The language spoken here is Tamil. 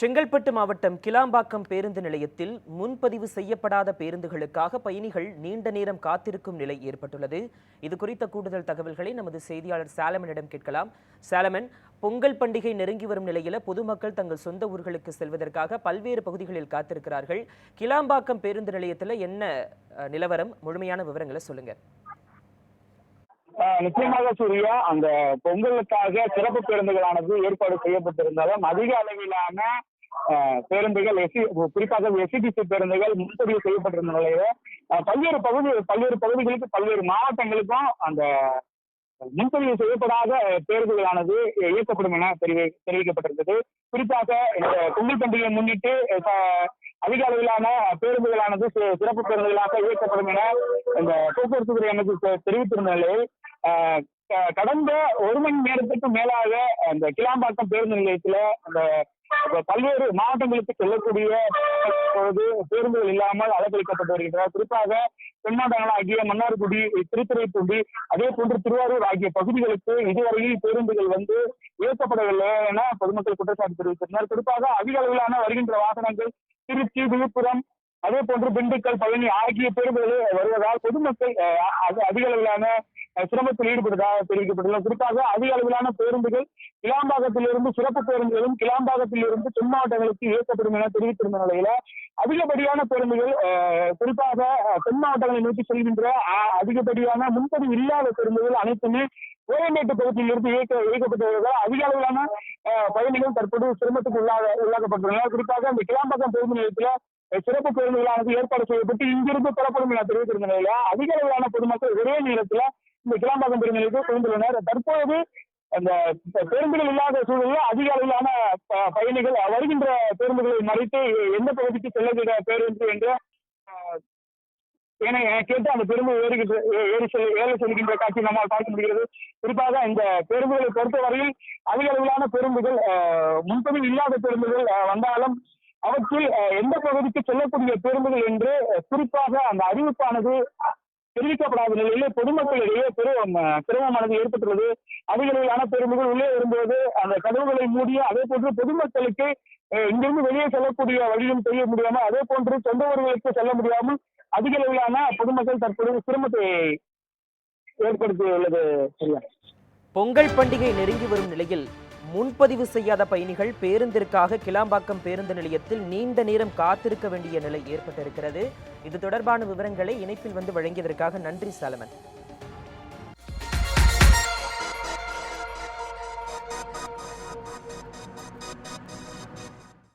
செங்கல்பட்டு மாவட்டம் கிளாம்பாக்கம் பேருந்து நிலையத்தில் முன்பதிவு செய்யப்படாத பேருந்துகளுக்காக பயணிகள் நீண்ட நேரம் காத்திருக்கும் நிலை ஏற்பட்டுள்ளது. இது குறித்த கூடுதல் தகவல்களை நமது செய்தியாளர் சாலமனிடம் கேட்கலாம். சாலமன் பொங்கல் பண்டிகை நெருங்கி வரும் நிலையில பொதுமக்கள் தங்கள் சொந்த ஊர்களுக்கு செல்வதற்காக பல்வேறு பகுதிகளில் காத்திருக்கிறார்கள். கிளாம்பாக்கம் பேருந்து நிலையத்தில் என்ன நிலவரம்? முழுமையான விவரங்களை சொல்லுங்க. நிச்சயமாக சூர்யா அந்த பொங்கலுக்காக சிறப்பு பேருந்துகளானது ஏற்பாடு செய்யப்பட்டிருந்தாலும் அதிக அளவிலான ஆஹ், பேருந்துகள் எசி குறிப்பாக எஸ்சிபிசி பேருந்துகள் முன்பதிவு செய்யப்பட்டிருந்த நிலையில பல்வேறு பகுதி பல்வேறு பகுதிகளுக்கு பல்வேறு மாவட்டங்களுக்கும் அந்த முன்பதிவு செய்யப்படாத பேருந்துகளானது இயக்கப்படும் என தெரிவி தெரிவிக்கப்பட்டிருந்தது. குறிப்பாக இந்த பொங்கல் பண்டிகையை முன்னிட்டு அதிக அளவிலான பேருந்துகளானது சிறப்பு பேருந்துகளாக இயக்கப்படும் என இந்த போக்குவரத்து துறை அமைச்சர் தெரிவித்திருந்த நிலையில் ஆஹ், கடந்த ஒரு மணி நேரத்துக்கு மேலாக அந்த கிளாம்பாக்கம் பேருந்து நிலையத்துல அந்த பல்வேறு மாவட்டங்களுக்கு செல்லக்கூடிய பேருந்துகள் இல்லாமல் அலங்கரிக்கப்பட்டு வருகின்றன குறிப்பாக தென் ஆகிய மன்னார்குடி திருத்துறைப்பூண்டி அதே போன்று திருவாரூர் ஆகிய பகுதிகளுக்கு இதுவரையில் பேருந்துகள் வந்து இயக்கப்படவில்லை என பொதுமக்கள் குற்றச்சாட்டு தெரிவித்திருந்தனர் குறிப்பாக அதிக அளவிலான வருகின்ற வாகனங்கள் திருச்சி விழுப்புரம் அதே போன்று திண்டுக்கல் பழனி ஆகிய பேருந்துகளே வருவதால் பொதுமக்கள் அது அதிக அளவிலான சிரமத்தில் ஈடுபடுவதாக தெரிவிக்கப்பட்டுள்ளது. குறிப்பாக அதிக அளவிலான பேருந்துகள் கிளாம்பாக்கத்திலிருந்து சிறப்பு பேருந்துகளும் கிளாம்பாக்கத்திலிருந்து தென் மாவட்டங்களுக்கு இயக்கப்படும் என தெரிவித்திருந்த நிலையில அதிகப்படியான பேருந்துகள் குறிப்பாக தென் மாவட்டங்களை நோக்கி செல்கின்ற அதிகப்படியான முன்பதிவு இல்லாத பேருந்துகள் அனைத்துமே கோயம்பேட்டு பகுதியிலிருந்து இயக்க இயக்கப்பட்டு வருவதால் அதிக அளவிலான அஹ், பயணிகள் தற்போது சிரமத்துக்கு உள்ளாக உள்ளாக்கப்பட்டுள்ளனர். குறிப்பாக அந்த கிளாம்பாக்கம் பேருந்து நிலையத்துல சிறப்பு பேருந்துகளானது ஏற்பாடு செய்யப்பட்டு இங்கிருந்து புறப்படும் என தெரிவித்திருந்த நிலையில அதிக அளவிலான பொதுமக்கள் ஒரே நேரத்துல இந்த கிளாம்பாக்கம் பேருந்து நிலையத்தில் தற்போது அந்த பேருந்துகள் இல்லாத சூழலில் அதிக அளவிலான பயணிகள் வருகின்ற பேருந்துகளை மறைத்து எந்த பகுதிக்கு செல்லுகிற பேருந்து என்று என என கேட்டு அந்த பேருந்து ஏறுகின்ற ஏறி செல் ஏறி செல்கின்ற காட்சி நம்மால் பார்க்க முடிகிறது. குறிப்பாக இந்த பேருந்துகளை பொறுத்தவரையில் அதிக அளவிலான பேருந்துகள் அஹ், முன்பதிவு இல்லாத பேருந்துகள் வந்தாலும் அவற்றில் அஹ், எந்த பகுதிக்கு செல்லக்கூடிய பேருந்துகள் என்று குறிப்பாக அந்த அறிவிப்பானது தெரிவிக்கப்படாத நிலையிலே பொதுமக்களிடையே பெரும் சிரமமானது ஏற்பட்டுள்ளது. அதிக அளவிலான பேருந்துகள் உள்ளே வரும்போது அந்த கதவுகளை மூடிய அதே போன்று பொதுமக்களுக்கு அஹ், இங்கிருந்து வெளியே செல்லக்கூடிய வழியும் செய்ய முடியாமல் அதே போன்று சொந்த ஊர்களுக்கு செல்ல முடியாமல் அதிக அளவிலான பொதுமக்கள் தற்பொழுது சிரமத்தை ஏற்படுத்தியுள்ளது. சரியா? பொங்கல் பண்டிகை நெருங்கி வரும் நிலையில் முன்பதிவு செய்யாத பயணிகள் பேருந்திற்காக கிளாம்பாக்கம் பேருந்து நிலையத்தில் நீண்ட நேரம் காத்திருக்க வேண்டிய நிலை ஏற்பட்டிருக்கிறது. இது தொடர்பான விவரங்களை இணைப்பில் வந்து வழங்கியதற்காக நன்றி சாலமன்.